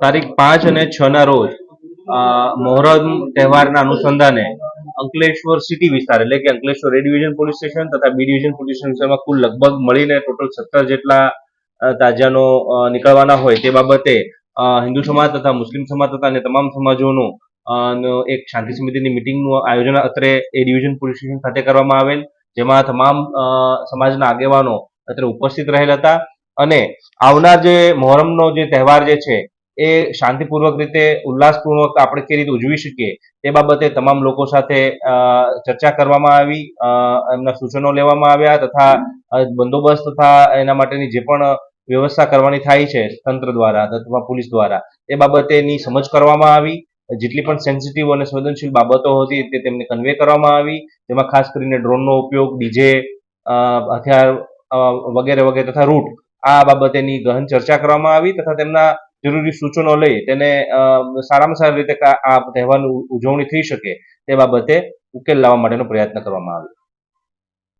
તારીખ પાંચ અને છ ના રોજ મોહરમ તહેવારના અનુસંધાને અંકલેશ્વર સિટી વિસ્તાર, એટલે કે Ankleshwar A division police station તથા બી ડિવિઝન પોલીસ સ્ટેશનમાં કુલ લગભગ મળીને ટોટલ સત્તર જેટલા તાજાનો નીકળવાના હોય તે બાબતે હિન્દુ સમાજ તથા મુસ્લિમ સમાજ તથા અને તમામ સમાજોનું એક શાંતિ સમિતિની મિટિંગનું આયોજન અત્રે એ ડિવિઝન પોલીસ સ્ટેશન ખાતે કરવામાં આવેલ, જેમાં તમામ સમાજના આગેવાનો અત્રે ઉપસ્થિત રહેલ હતા. અને આવનાર જે મોહરમનો જે તહેવાર જે છે, એ શાંતિપૂર્વક રીતે, ઉલ્લાસપૂર્વક આપણે કેવી રીતે ઉજવી શકીએ, તે બાબતે તમામ લોકો સાથે ચર્ચા કરવામાં આવી એમના સૂચનો લેવામાં આવ્યા તથા બંદોબસ્ત તથા એના માટેની જે પણ વ્યવસ્થા કરવાની થાય છે, તંત્ર દ્વારા અથવા પોલીસ દ્વારા, એ બાબતેની સમજ કરવામાં આવી. જેટલી પણ સેન્સિટિવ અને સંવેદનશીલ બાબતો હતી તે તેમને કન્વે કરવામાં આવી. તેમાં ખાસ કરીને ડ્રોનનો ઉપયોગ, ડીજે હથિયાર વગેરે વગેરે તથા રૂટ આ બાબતેની ગહન ચર્ચા કરવામાં આવી તથા તેમના જરૂરી સૂચનો લઈ તેને સારામાં સારી રીતે આ તહેવારની ઉજવણી થઈ શકે તે બાબતે ઉકેલ લાવવા માટેનો પ્રયત્ન કરવામાં આવ્યો.